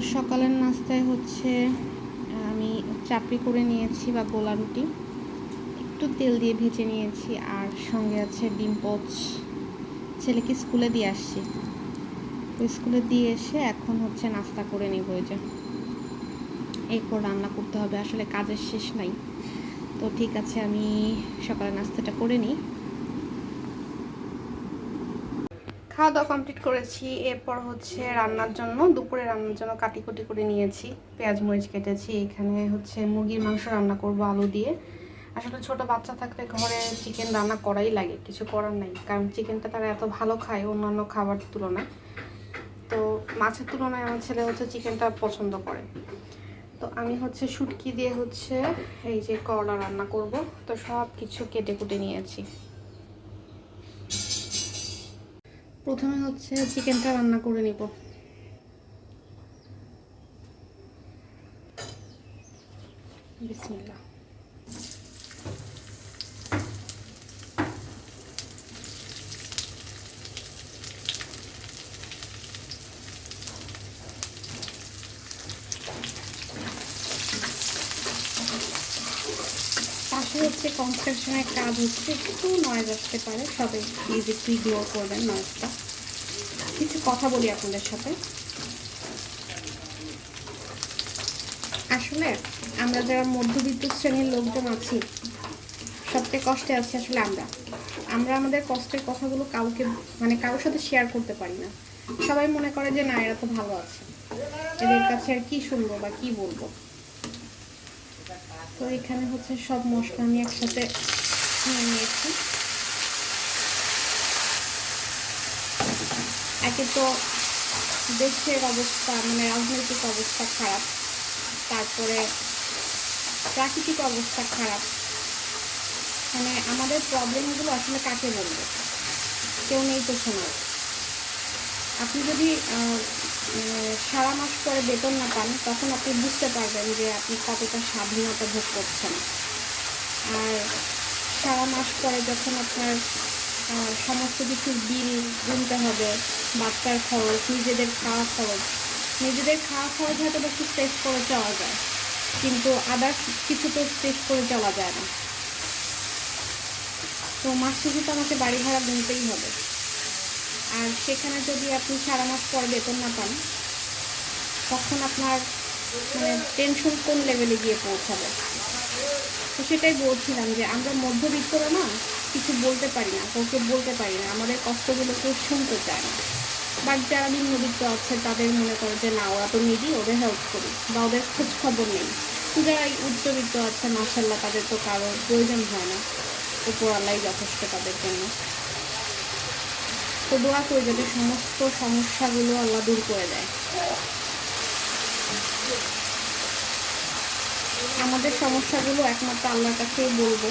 সকালের নাস্তায় হচ্ছে, আমি চাপড়ি করে নিয়েছি বা গোলা রুটি। একটু তেল দিয়ে ভেজে নিয়েছি আর সঙ্গে আছে ডিম পচ। ছেলেকে স্কুলে দিয়ে আসছি। স্কুলে দিয়ে এসে এখন হচ্ছে নাস্তা করে নিব ওই যে। এরপর রান্না করতে হবে, আসলে কাজের শেষ নাই। তো ঠিক আছে, আমি সকালে নাস্তাটা করে নিই। খাওয়া দাওয়া কমপ্লিট করেছি, এরপর হচ্ছে রান্নার জন্য, দুপুরে রান্নার জন্য কাটিকুটি করে নিয়েছি, পেঁয়াজ, মরিচ কেটেছি, এখানে হচ্ছে মুরগির মাংস রান্না করব আলু দিয়ে। আসলে ছোট বাচ্চা থাকলে ঘরে চিকেন রান্না করাই লাগে, কিছু করার নাই, কারণ চিকেনটা তারা এত ভালো খায়, অন্যান্য খাবার তুলনায়। তো মাছের তুলনায় আমার ছেলে হচ্ছে চিকেনটা পছন্দ করে। তো আমি হচ্ছে শুটকি দিয়ে হচ্ছে এই যে করলা রান্না করব, তো সব কিছু কেটে কুটে নিয়েছি। প্রথমে হচ্ছে চিকেনটা রান্না করে নিব। পাশে হচ্ছে কনস্ট্রাকশনের কাজ হচ্ছে, একটু নয়েজ আসতে পারে সবাই প্লিজ একটু ইগনোর করবেন নয়েজটা কিছু কথা বলি আপনাদের সাথে। আসলে আমরা যারা মধ্যবিত্ত শ্রেণির লোকজন আছি, সবচেয়ে কষ্টে আছি আসলে আমরা। আমরা আমাদের কষ্টের কথাগুলো কাউকে মানে কারোর সাথে শেয়ার করতে পারি না। সবাই মনে করে যে, না, এরা তো ভালো আছে। এদের কাছে আর কি শুনব বা কি বলব? তো এখানে হচ্ছে সব মশলা আমি একসাথে নিয়ে নিয়েছি। একে তো দেশের অবস্থা মানে রাজনৈতিক অবস্থা খারাপ, তারপরে প্রাকৃতিক অবস্থা খারাপ। মানে আমাদের প্রবলেমগুলো আসলে কাকে বলব? কেউ নেই তো শোনার আপনি যদি সারা মাস পরে বেতন না পান, তখন আপনি বুঝতে পারবেন যে আপনি কতটা স্বাধীনতা ভোগ করছেন। আর সারা মাস পরে যখন আপনার সমস্ত কিছুর বিল গুনতে হবে, বাচ্চার খরচ, নিজেদের খাওয়া খরচ। নিজেদের খাওয়া খরচ হয়তো বেশি স্টেজ করে চলা যায়, কিন্তু আদার্স কিছু তো স্টেজ করে চলা যায় না। তো মাস শেষে তো আমাকে বাড়ি ভাড়া গুনতেই হবে। আর সেখানে যদি আপনি সারা মাস পর বেতন না পান, তখন আপনার মানে টেনশন কোন লেভেলে গিয়ে পৌঁছাবে? তো সেটাই বলছিলাম যে আমরা মধ্যবিত্তরা না কিছু বলতে পারি না, কাউকে বলতে পারি না। আমাদের কষ্টগুলো কেউ শুনতে চায় না। বাট যারা নিম্নবিত্ত আছে, তাদের মনে করে যে, না, ওরা তো নিবি ওদের হেল্প করি বা ওদের খোঁজ খবর নেই যারা উচ্চবিত্ত আছে মাসাল্লাহ তাদের তো কারোর প্রয়োজন হয় না। উপর আল্লাহ যথেষ্ট তাদের জন্য। তো দোয়া করে যাতে সমস্ত সমস্যাগুলো আল্লাহ দূর করে দেয়। আমাদের সমস্যাগুলো একমাত্র আল্লাহর কাছেই বলব।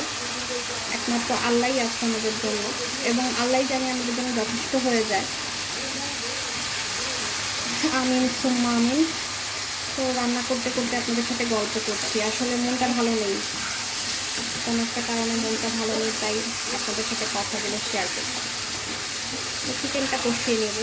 একমাত্র আল্লাহই আছে আমাদের জন্য এবং আল্লাহ জানি আমাদের জন্য যথেষ্ট হয়ে যায়। আমিন, সুম্মা আমিন। তো রান্না করতে করতে আপনাদের সাথে গল্প করছি। আসলে মনটা ভালো নেই। কোনো একটা কারণে মনটা ভালো নেই, তাই আপনাদের সাথে কথাগুলো শেয়ার করছি। তো চিকেনটা কষিয়ে নেব।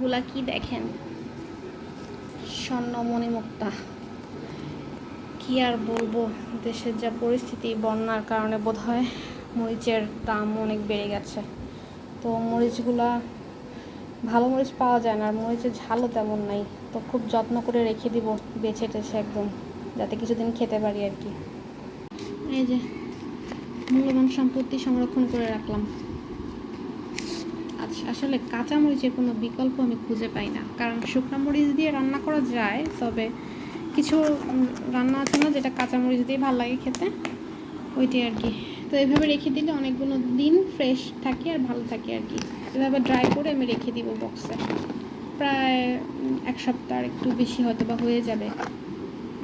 গুলা কি দেখেন? স্বর্ণ মণিমুক্তা কি আর বলব? দেশের যা পরিস্থিতি, বন্যার কারণে বোধ হয় মরিচের দাম অনেক বেড়ে গেছে। তো মরিচগুলা, ভালো মরিচ পাওয়া যায় না, আর মরিচের ঝালও তেমন নাই। তো খুব যত্ন করে রেখে দিব, বেছে টেছে একদম, যাতে কিছুদিন খেতে পারি আর কি। এই যে, মূল্যবান সম্পত্তি সংরক্ষণ করে রাখলাম। আসলে কাঁচামরিচের কোনো বিকল্প আমি খুঁজে পাই না। কারণ শুকনো মরিচ দিয়ে রান্না করা যায়, তবে কিছু রান্না আছে না যেটা কাঁচামরিচ দিয়ে ভালো লাগে খেতে? ওইটাই আর কি। তো এভাবে রেখে দিলে অনেকগুলো দিন ফ্রেশ থাকে আর ভালো থাকে আর কি। এভাবে ড্রাই করে আমি রেখে দিব বক্সে প্রায় এক সপ্তাহ একটু বেশি হয়তো বা হয়ে যাবে।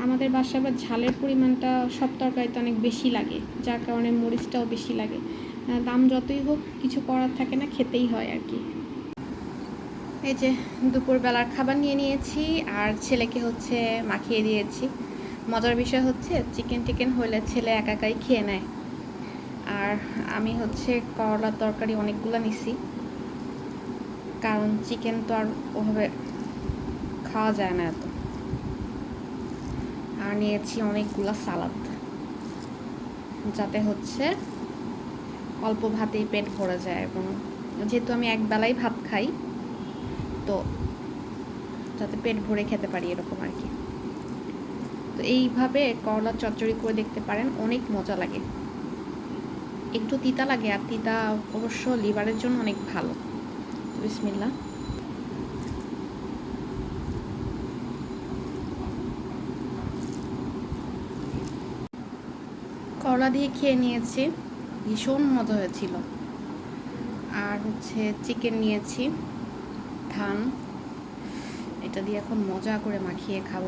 আমাদের বাসায় আবার ঝালের পরিমাণটা সব তরকারিতে অনেক বেশি লাগে, যার কারণে মরিচটাও বেশি লাগে। দাম যতই হোক, কিছু করার থাকে না, খেতেই হয় আর কি। এই যে, দুপুরবেলার খাবার নিয়ে নিয়েছি, আর ছেলেকে হচ্ছে মাখিয়ে দিয়েছি। মজার বিষয় হচ্ছে চিকেন টিকেন হলে ছেলে একা একাই খেয়ে নেয়। আর আমি হচ্ছে করলার তরকারি অনেকগুলো নিছি। কারণ চিকেন তো আর ওভাবে খাওয়া যায় না এত। আর নিয়েছি অনেকগুলো সালাদ। যাতে হচ্ছে অল্প ভাতেই পেট ভরা যায় এবং যেহেতু আমি এক বেলাই ভাত খাই, তো যাতে পেট ভরে খেতে পারি এরকম আর কি। তো এইভাবে করলা চচ্চড়ি করে দেখতে পারেন, অনেক মজা লাগে। একটু তিতা লাগে, আর তিতা অবশ্য লিভারের জন্য অনেক ভালো। বিসমিল্লা করলা দিয়ে খেয়ে নিয়েছি। ভীষণ মজা হয়েছিল। আর হচ্ছে চিকেন নিয়েছি, ধান। এটা দিয়ে এখন মজা করে মাখিয়ে খাব।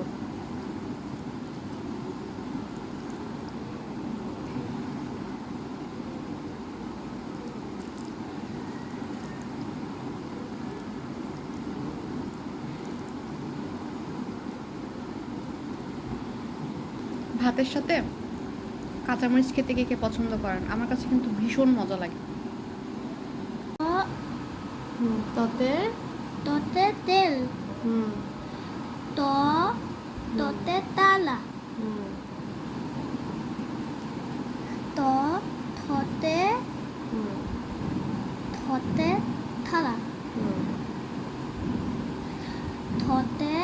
ভাতের সাথে কাঁচামরিচ খেতে কে কে পছন্দ করেন? আমার কাছে কিন্তু ভীষণ মজা লাগে। তাতে? তোতে তেল। হুম। তো তোতে তালা। হুম। তো থতে হুম। থতে থালা। হুম। থতে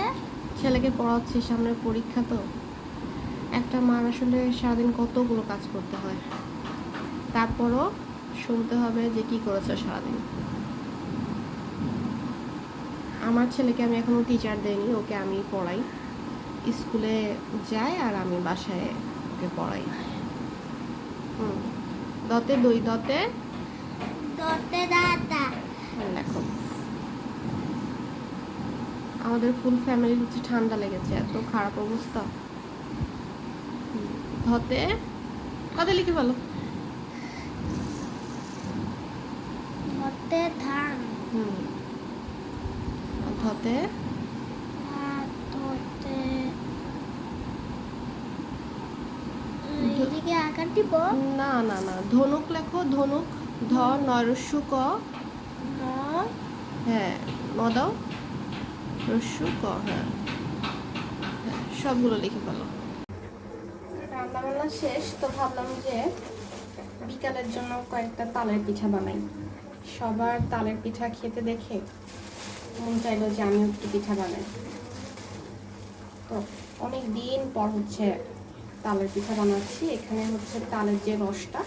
ছেলেকে পড়াচ্ছি সামনে পরীক্ষা তো? একটা মার আসলে সারাদিন কতগুলো কাজ করতে হয়? তারপরও শুনতে হবে যে কি করেছে সারাদিন। আমার ছেলেকে আমি এখনও টিচার দেইনি ওকে আমি পড়াই। স্কুলে যাই আর আমি বাসায় ওকে পড়াই। হুম দতে দই দতে? তোতে দাদা লেখো আমাদের ফুল ফ্যামিলি হচ্ছে ঠান্ডা লেগেছে এত খারাপ অবস্থা। ধতে কাদের লিখে ভালো ধতে ধান। হুম। ধতে না না না। ধনুক লেখো ধনুক ধ নয়রস্যু ক। ন। হ্যাঁ ন দাও। রস্যু ক হ্যাঁ। হ্যাঁ, সবগুলো লিখে ফেলো। রান্না বান্না শেষ, তো ভাবলাম যে বিকালের জন্য কয়েকটা তালের পিঠা বানাই। সবার তালের পিঠা খেতে দেখে মন চাইলো যে আমিও একটু পিঠা বানাই। তো অনেক দিন পর হচ্ছে তালের পিঠা বানাচ্ছি। এখানে হচ্ছে তালের যে রসটা,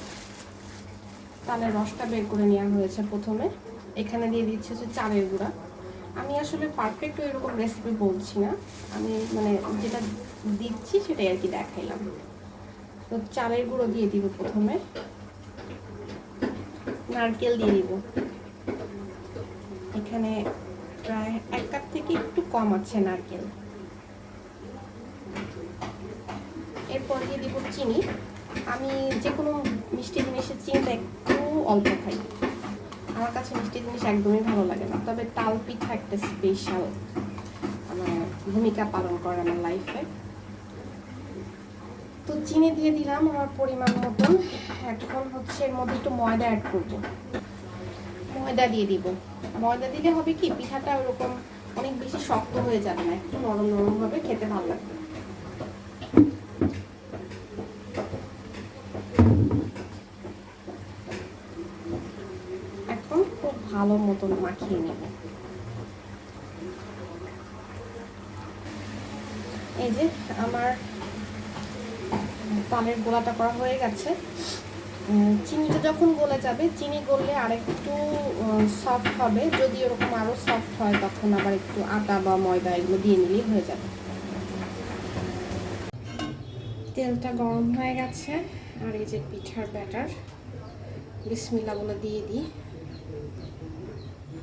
তালের রসটা বের করে নেওয়া হয়েছে প্রথমে। এখানে দিয়ে দিচ্ছে হচ্ছে চালের গুঁড়া। আমি আসলে পারফেক্ট এরকম রেসিপি বলছি না। আমি মানে যেটা দিচ্ছি সেটাই আর কি দেখাইলাম। তো চালের গুঁড়ো দিয়ে দিব প্রথমে। নারকেল দিয়ে দিব। এখানে প্রায় এক কাপ থেকে একটু কম আছে নারকেল। এরপর দিয়ে দিব চিনি। আমি যে কোনো মিষ্টি জিনিসের চিনিটা একটু অল্প খাই। আমার কাছে মিষ্টি জিনিস একদমই ভালো লাগে না। তবে তাল পিঠা একটা স্পেশাল মানে ভূমিকা পালন করে আমার লাইফে তো চিনি দিয়ে দিলাম আমার পরিমাণ মতন। এখন হচ্ছে এর মধ্যে একটু ময়দা অ্যাড করব। ময়দা দিয়ে দিব। ময়দা দিলে হবে কি? পিঠাটা ওরকম অনেক বেশি শক্ত হয়ে যাবে না, একটু নরম নরম হবে, খেতে ভালো লাগবে। এখন খুব ভালো মতন মাখিয়ে নেব এই যে আমার তালের গোলাটা করা হয়ে গেছে। চিনিটা যখন গলে যাবে, চিনি গললে আরেকটু সফট হবে। যদি ওরকম আরও সফট হয়, তখন আবার একটু আটা বা ময়দা এগুলো দিয়ে নিলেই হয়ে যাবে। তেলটা গরম হয়ে গেছে। আর এই যে পিঠার ব্যাটার বিসমিল্লা বলে দিয়ে দিই।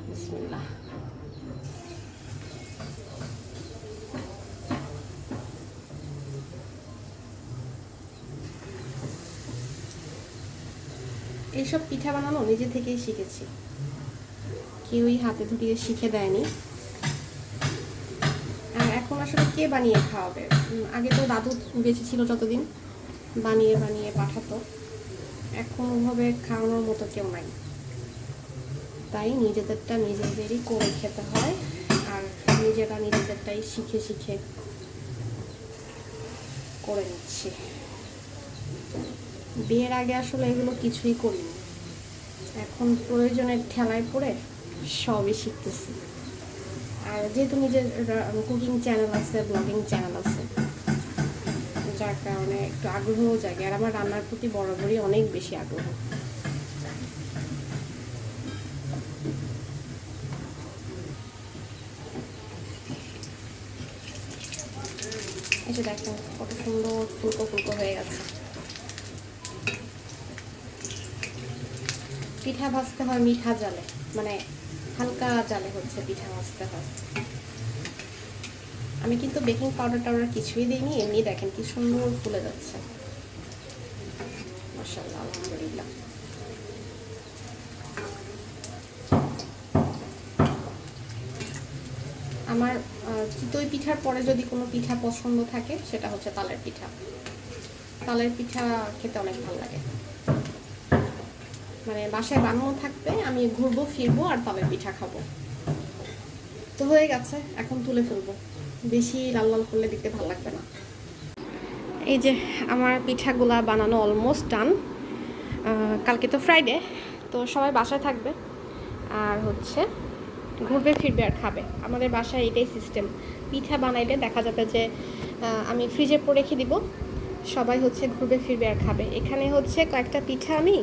বিসমিল্লা এইসব পিঠা বানানো নিজে থেকেই শিখেছি। কেউই হাতে ধরিয়ে শিখে দেয়নি। আর এখন আসলে কে বানিয়ে খাওয়াবে? আগে তো দাদু বেঁচে ছিল যতদিন, বানিয়ে বানিয়ে পাঠাতো। এখন ওভাবে খাওয়ানোর মতো কেউ নাই। তাই নিজেদেরটা নিজেদেরই করে খেতে হয়, আর নিজেরা নিজেদেরটাই শিখে শিখে করে নিচ্ছি। বিয়ের আগে আসলে এগুলো কিছুই করিনি। এখন প্রয়োজনের ঠেলায় পড়ে সবই শিখতেছি। আর যেহেতু নিজের কুকিং চ্যানেল আছে ব্লগিং চ্যানেল আছে, যার কারণে একটু আগ্রহ জাগে। আর আমার রান্নার প্রতি বরাবরই অনেক বেশি আগ্রহ। এই যে দেখো কত সুন্দর ফুলকো ফুলকো হয়ে গেছে। পিঠা ভাজতে হয় মিঠা জালে মানে হালকা জালে হচ্ছে পিঠা ভাজতে হয়। আমি কিন্তু বেকিং পাউডার টাউডার কিছুই দিইনি, এমনি দেখেন কি সুন্দর ফুলে যাচ্ছে। আলহামদুলিল্লাহ। আমার চিতই পিঠার পরে যদি কোনো পিঠা পছন্দ থাকে, সেটা হচ্ছে তালের পিঠা। তালের পিঠা খেতে অনেক ভালো লাগে। মানে বাসায় বানানো থাকবে, আমি ঘুরবো, ফিরবো আর তালের পিঠা খাব। তো হয়ে গেছে, এখন তুলে ফেলব। বেশি লাল লাল করলে দেখতে ভালো লাগবে না। এই যে আমার পিঠাগুলা বানানো অলমোস্ট ডান কালকে তো ফ্রাইডে তো সবাই বাসায় থাকবে। আর হচ্ছে ঘুরবে, ফিরবে আর খাবে। আমাদের বাসায় এটাই সিস্টেম পিঠা বানাইলে দেখা যাবে যে আমি ফ্রিজে পরে রেখে দিব। সবাই হচ্ছে ঘুরবে, ফিরবে আর খাবে। এখানে হচ্ছে কয়েকটা পিঠা আমি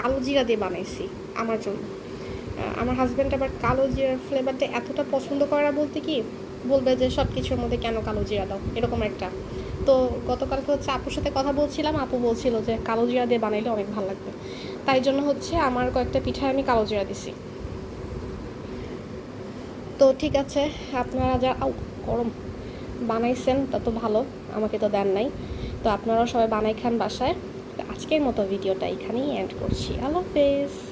কালো জিরা দিয়ে বানাইছি আমার জন্য। আমার হাজব্যান্ড আবার কালো জিরার ফ্লেভারটা এতটা পছন্দ করে বলতে কি? বলবে যে সব কিছুর মধ্যে কেন কালো জিরা দাও? এরকম একটা। তো গতকালকে হচ্ছে আপুর সাথে কথা বলছিলাম, আপু বলছিল যে কালো জিরা দিয়ে বানাইলে অনেক ভালো লাগবে। তাই জন্য হচ্ছে আমার কয়েকটা পিঠায় আমি কালো জিরা দিছি। তো ঠিক আছে, আপনারা যা গরম। বানাইছেন, তা তো ভালো, আমাকে তো দেন নাই। তো আপনারাও সবাই বানাই খান বাসায়। আজকের মতো ভিডিওটা এখানেই এন্ড করছি। আল্লাহ হাফেজ।